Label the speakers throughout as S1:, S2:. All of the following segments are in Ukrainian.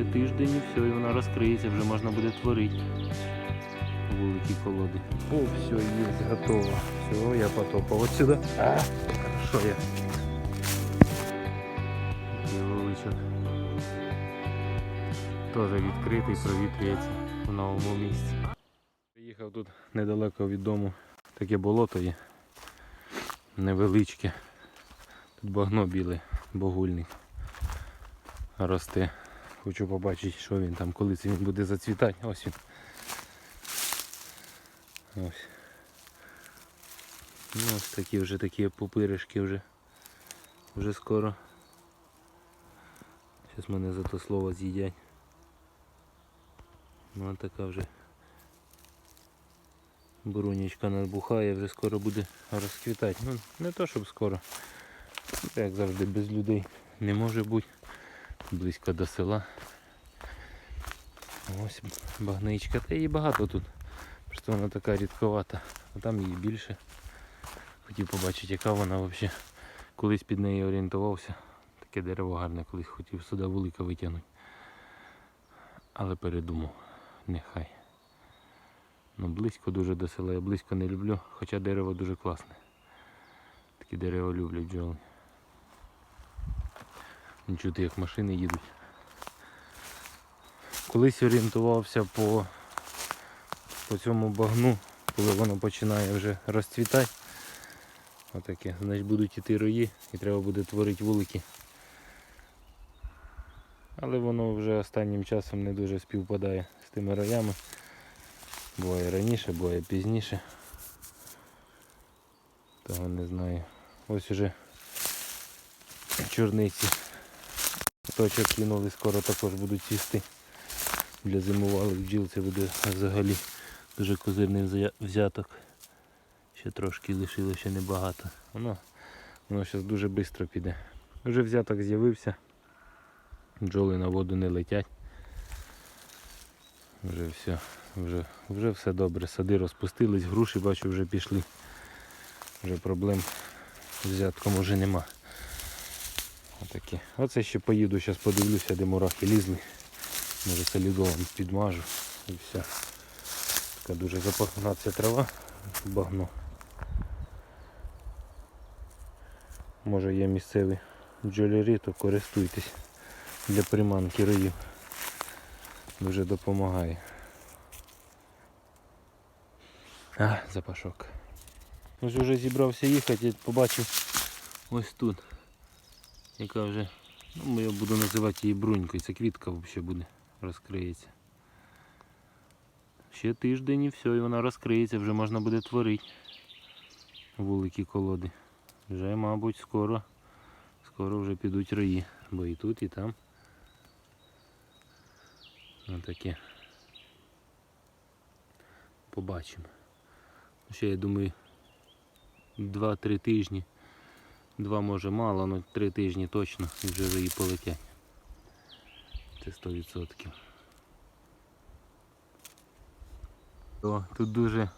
S1: Ще тиждень і все, і вона розкриється, вже можна буде творити. Великі колоди. О, все, є, готово. Все, я потопав отсюда. А, хорошо я. Вуличок. Теж відкритий, провітрюється в новому місці. Приїхав тут недалеко від дому. Таке болото є. Невеличке. Тут багно біле, богульник. Росте. Хочу побачити, що він там, коли це він буде зацвітати. Ось він. Ось. Ну, ось такі вже такі пупиришки вже. Вже скоро. Зараз мене за то слово з'їдять. Ну а така вже брунічка набухає, вже скоро буде розквітати. Ну, не то щоб скоро. Як завжди без людей не може бути. Близько до села. Ось багничка. Та її багато тут. Просто вона така рідковата. А там її більше. Хотів побачити, яка вона взагалі. Колись під неї орієнтувався. Таке дерево гарне, колись хотів сюди вулика витягнути. Але передумав. Нехай. Ну близько дуже до села. Я близько не люблю, хоча дерево дуже класне. Такі дерева люблять бджоли. Не чути, як машини їдуть. Колись орієнтувався по, по цьому багну, коли воно починає вже розцвітати. Отаке. Значить будуть іти рої і треба буде творити вулики. Але воно вже останнім часом не дуже співпадає з тими роями. Буває раніше, буває пізніше. Того не знаю. Ось уже чорниці. Точок кинули, скоро також будуть цвісти. Для зимувалих бджіл це буде взагалі дуже козирний взяток. Ще трошки лишилося, ще небагато. Воно, воно зараз дуже швидко піде. Вже взяток з'явився. Бджоли на воду не летять. Вже все, вже, вже все добре. Сади розпустились, груші бачу вже пішли. Вже проблем з взятком вже нема. Отакі. Оце ще поїду, зараз подивлюся, де мурахи лізли. Може солідолом підмажу і все. Така дуже запахна ця трава, багно. Може є місцеві бджолярі, то користуйтесь для приманки роїв. Дуже допомагає. А, запашок. Ось вже зібрався їхати, побачив ось тут. Яка вже, ну я буду називати її брунькою, це квітка взагалі буде, розкриється. Ще тиждень і все, і вона розкриється, вже можна буде творити вулики колоди. Вже, мабуть, скоро, скоро вже підуть рої, бо і тут, і там. Отаке. Побачимо. Ще я думаю, 2-3 тижні. Два може мало, але три тижні точно і вже її полетять. Це 100%. О, тут дуже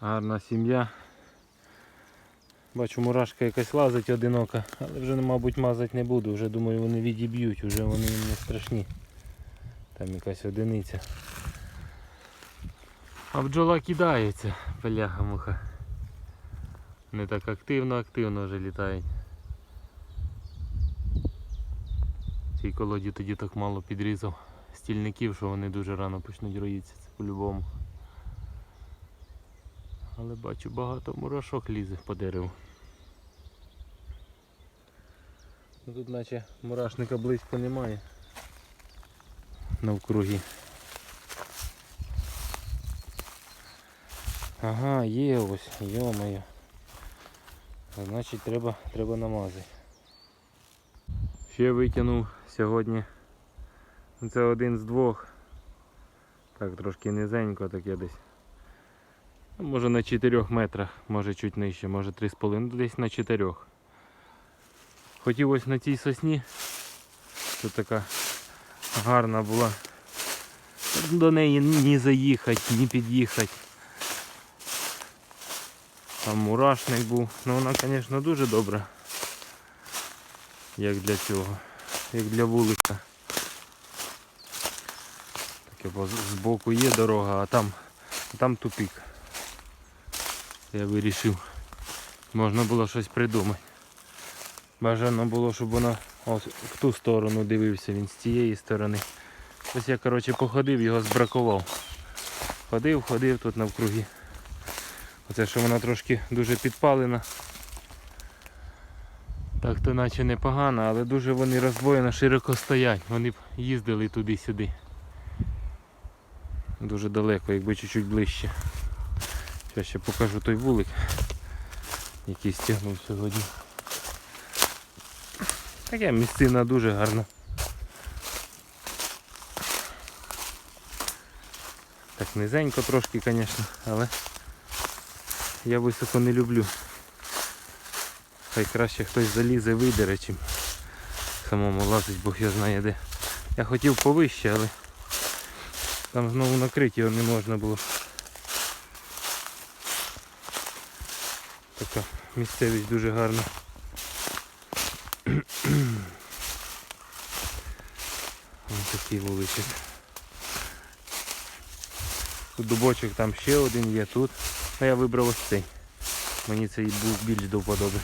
S1: гарна сім'я. Бачу, мурашка якась лазить одинока, але вже, мабуть, мазати не буду, вже думаю вони відіб'ють, вже вони не страшні. Там якась одиниця. А бджола кидається, бляха муха. Не так активно, активно вже літають. Цій колоді тоді так мало підрізав стільників, що вони дуже рано почнуть роїтися, це по-любому. Але бачу багато мурашок лізе по дереву. Ну, Тут наче мурашника близько немає. Навкруги. Ага, є ось, йо-моє. Значить треба, треба намазати. Ще витягнув сьогодні. Ну, Це один з двох. Так, трошки низенько таке десь. Ну, Може на 4 метрах, може чуть нижче, може 3,5, ну, десь на 4. Хотів ось на цій сосні. Тут така гарна була. До неї ні заїхати, ні під'їхати. Там мурашник був. Ну вона, звісно, дуже добра. Як для цього. Як для вулика. трошки, бо збоку є дорога, а там, там тупик. Я вирішив, можна було щось придумати. Бажано було, щоб вона ось в ту сторону дивився, він з цієї сторони. Ось я коротше походив, його збракував. Ходив, ходив тут навкруги. Оце що вона трошки дуже підпалена. Так то наче непогано, але дуже вони роздвоєно широко стоять. Вони б їздили туди-сюди. Дуже далеко, якби чуть-чуть ближче. Зараз ще покажу той вулик, який стягнув сьогодні. Таке місцина дуже гарна. Так низенько трошки, звісно, але я високо не люблю. Хай краще хтось залізе, видере, чим самому лазить, Бог я знає де. Я хотів повище, але там знову накрити його не можна було. Така місцевість дуже гарна. Ось такий вуличок. Тут дубочок там ще один є тут. А я вибрав ось цей. Мені цей був більш до вподоби.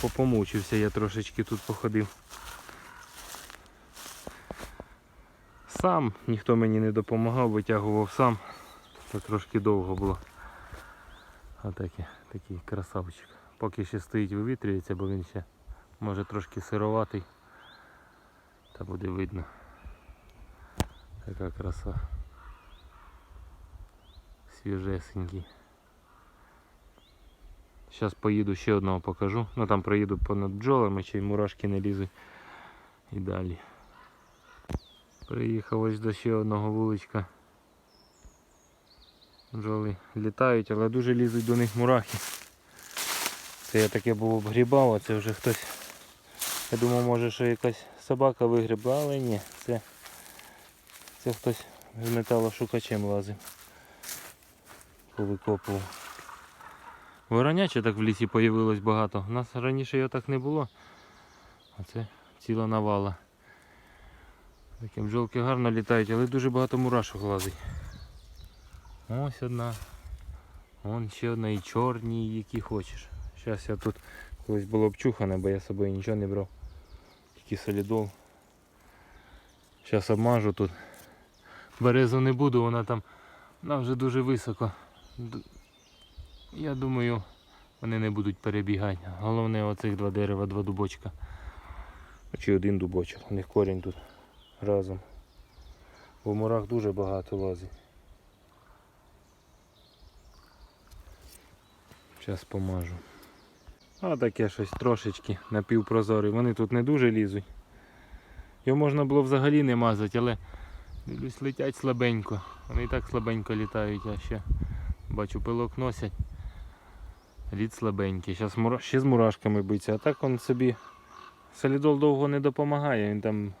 S1: Попомучився я трошечки тут походив. Сам ніхто мені не допомагав, витягував сам. Це трошки довго було. Отакий такий красавчик. Поки ще стоїть вивітрюється, бо він ще може трошки сироватий. Та буде видно. Така краса. Свіжесенький. Зараз поїду ще одного покажу. Ну там проїду понад бджолами, чи мурашки не лізуть. І далі. Приїхав ось до ще одного вуличка. Бджоли літають, але дуже лізуть до них мурахи. Це я таке був обгрібав, а це вже хтось. Я думав, може, що якась собака вигрібла, але ні, це, це хтось з металошукачем лазив. Повикопував. Вороняче так в лісі появилось багато. У нас раніше його так не було. А це ціла навала. Такі бджолки гарно літають, але дуже багато мурашок лазить. Ось одна. Вон ще одна і чорні, і які хочеш. Зараз я тут колись було обчухане, бо я з собою нічого не брав. Тільки солідол. Зараз обмажу тут. Березу не буду, вона там вона вже дуже високо. Я думаю, вони не будуть перебігати. Головне оцих два дерева, два дубочка. Чи один дубочок. У них корінь тут разом. Бо в мурах дуже багато лазить. Зараз помажу. А таке щось трошечки напівпрозорий. Вони тут не дуже лізуть. Його можна було взагалі не мазати, але дивлюсь, летять слабенько. Вони і так слабенько літають, а ще бачу пилок носять. Лід слабенький. Зараз мура... ще з мурашками биться, а так він собі солідол довго не допомагає. Він там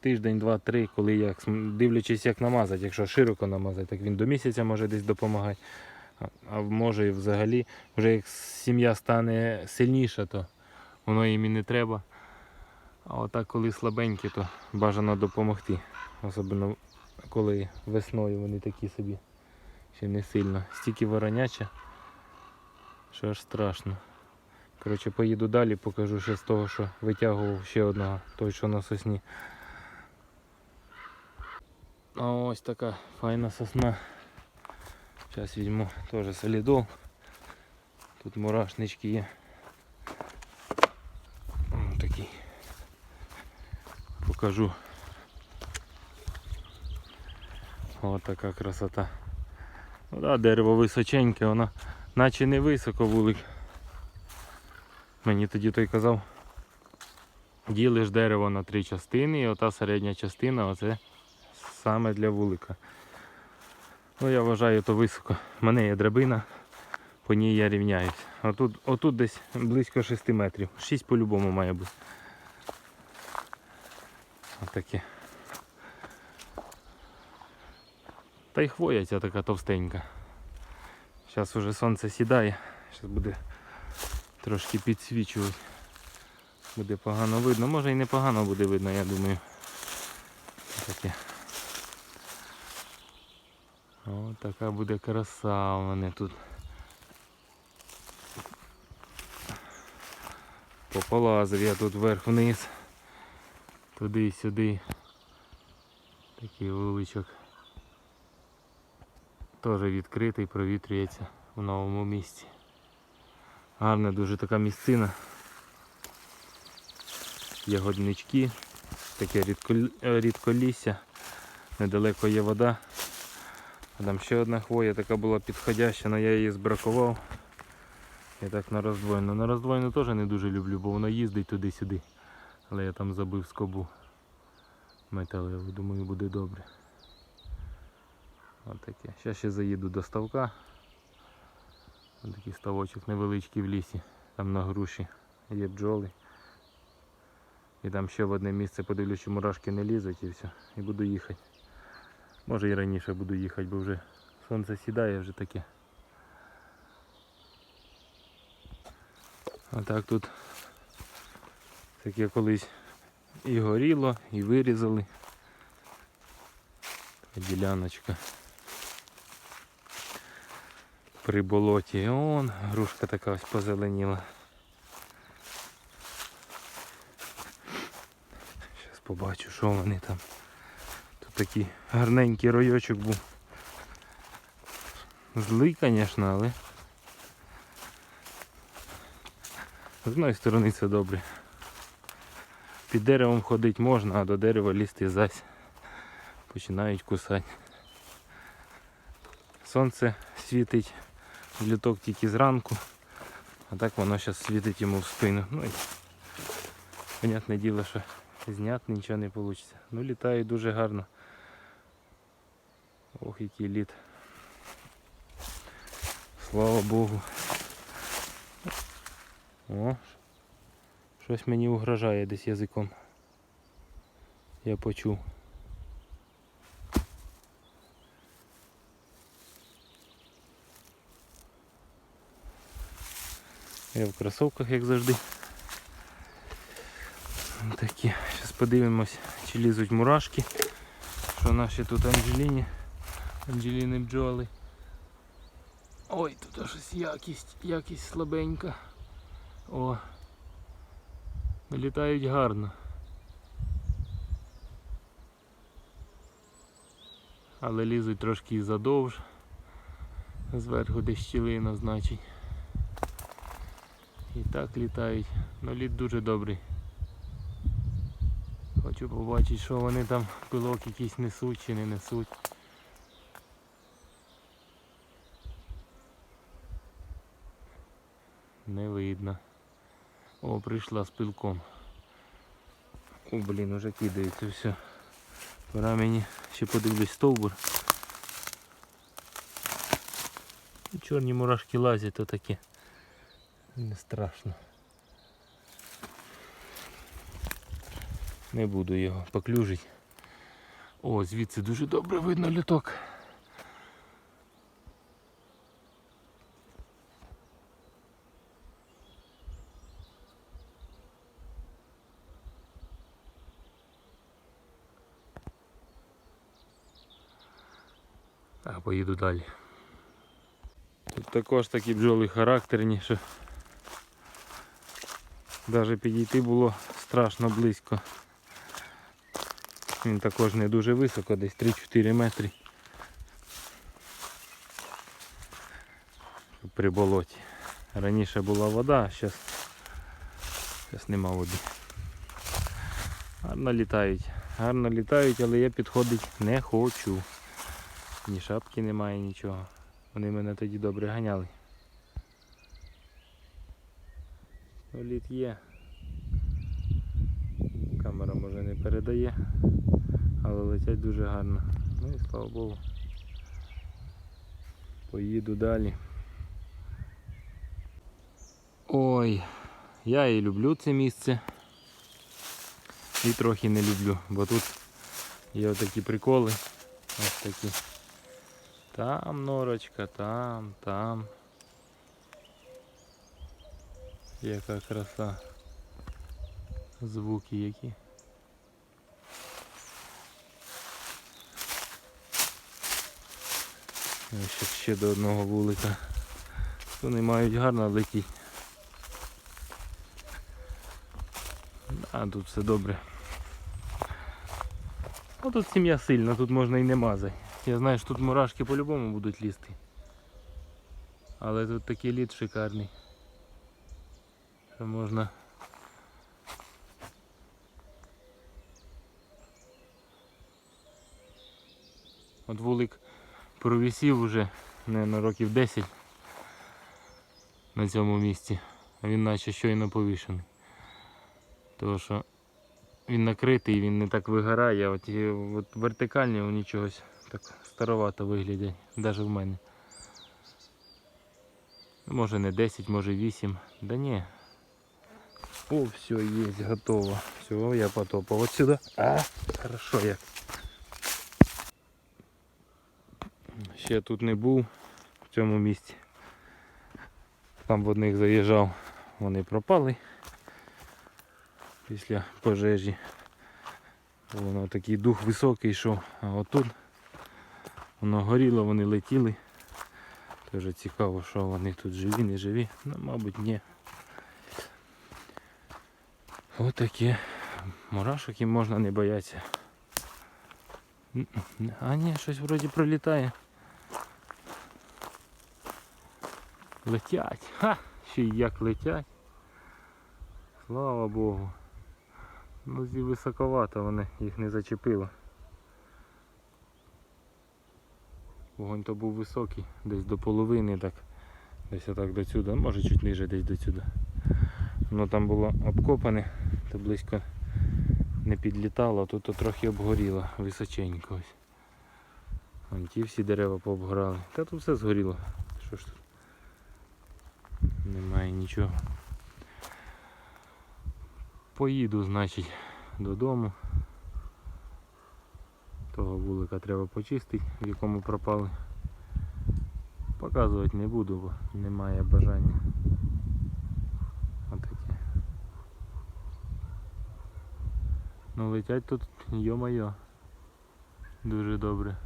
S1: тиждень, два-три, коли як дивлячись як намазати. Якщо широко намазати, так він до місяця може десь допомагати. А- А може і взагалі, вже як сім'я стане сильніша, то воно їм і не треба. А отак, коли слабенькі, то бажано допомогти. Особливо коли весною вони такі собі ще не сильно. Стільки вороняча, що аж страшно. Коротше, поїду далі, покажу ще з того, що витягував ще одного, той, що на сосні. А ось така файна сосна. Зараз візьму теж солідол. Тут мурашнички є. Покажу. Ось така красота. Ну да, дерево височеньке, воно наче не високо вулик. Мені тоді той казав, ділиш дерево на три частини і ота середня частина оце саме для вулика. Ну я вважаю то високо. У мене є драбина, по ній я рівняюсь. Отут, отут десь близько 6 метрів. 6 по-любому має бути. Отаке. Та й хвоя ця така товстенька. Зараз уже сонце сідає, зараз буде трошки підсвічувати. буде погано видно. Може і непогано буде видно, я думаю. Таке. О, така буде краса у мене тут. Пополазив я тут вверх-вниз. Туди і сюди. Такий вуличок. Теж відкритий, провітрюється в новому місці. Гарна дуже така місцина. Ягоднички, таке рідко- рідколісся, недалеко є вода. А там ще одна хвоя така була підходяща, але я її збракував. Я так на роздвоєну. На роздвоєну теж не дуже люблю, бо вона їздить туди-сюди. Але я там забив скобу металеву, думаю буде добре. Отаке. Зараз ще заїду до ставка. Ось такий ставочок невеличкий в лісі. Там на груші є бджоли. І там ще в одне місце подивлюсь, чи мурашки не лізуть і все. І буду їхати. Може і раніше буду їхати, бо вже сонце сідає вже таке. А так тут таке колись і горіло, і вирізали. Діляночка. При болоті. Он, грушка така ось позеленіла. Зараз побачу, що вони там. Тут такий гарненький ройочок був. Злий, звісно, але з одної сторони це добре. Під деревом ходити можна, а до дерева лізти зась. Починають кусати. Сонце світить літок тільки зранку, а так воно зараз світить йому в спину. Ну і понятне діло, що зняти нічого не вийде. Ну літає дуже гарно. Ох, який літ. Слава Богу. О, щось мені угрожає десь язиком. Я почув. Я в кросовках, як завжди. Такі. Зараз подивимось, чи лізуть мурашки. Що наші тут Анджеліні. Анджеліни бджоли. Ой, тут щось якість, якість слабенька. О. Літають гарно. Але лізуть трошки задовж. Зверху десь щілина, значить. І так літають. Ну літ дуже добрий. Хочу побачити, що вони там пилок якийсь несуть чи не несуть. Не видно. О, прийшла з пилком. О, блін, уже кидається все. Пора мені ще подивлюсь стовбур. Чорні мурашки лазять, то таке. Не страшно. Не буду його поклюжити. О, звідси дуже добре видно літок. А поїду далі. Тут також такі бджоли характерні, що навіть підійти було страшно близько. Він також не дуже високо, десь 3-4 метри. При болоті. Раніше була вода, а зараз, зараз нема води. Гарно літають. Гарно літають, але я підходити не хочу. Ні шапки немає, нічого. Вони мене тоді добре ганяли. Ну, літ є. Камера може не передає, але летять дуже гарно. Ну і слава Богу. Поїду далі. Ой, я і люблю це місце. І трохи не люблю, бо тут є отакі приколи. Ось такі. Там норочка, там, там. Яка краса. Звуки які. Ще- ще до одного вулика. Вони мають гарно летіти. А тут все добре. Ну тут сім'я сильна, тут можна і не мазати. Я знаю, що тут мурашки по-любому будуть лізти. Але тут такий лід шикарний. Що можна. От вулик провісів уже, на років 10 на цьому місці. Він наче щойно повішений. Тому що він накритий, він не так вигорає, от, от вертикальні вони чогось так старовато виглядять, навіть в мене. Може не 10, може 8. Да ні. О, все, є, готово. Все, я потопав. Вот сюди. А, хорошо як. Ще тут не був в цьому місці. Там в одних заїжджав, вони пропали після пожежі. Воно такий дух високий йшов, а отут воно горіло, вони летіли. Дуже цікаво, що вони тут живі, не живі. Ну, мабуть, ні. Отакі мурашок їм можна не боятися. А ні, щось вроді пролітає. Летять. Ха! Ще як летять. Слава Богу. Ну зі високовато вони їх не зачепило. Вогонь то був високий, десь до половини, так, десь отак до сюди, може чуть ниже десь до сюди. Воно там було обкопане, то близько не підлітало, а тут то трохи обгоріло, височенько ось. Вон ті всі дерева пообгорали. Та тут все згоріло. Що ж тут? Немає нічого. Поїду, значить, додому. Того вулика треба почистити, в якому пропали. Показувати не буду, бо немає бажання. Отаке. Ну летять тут, йо-моє. Дуже добре.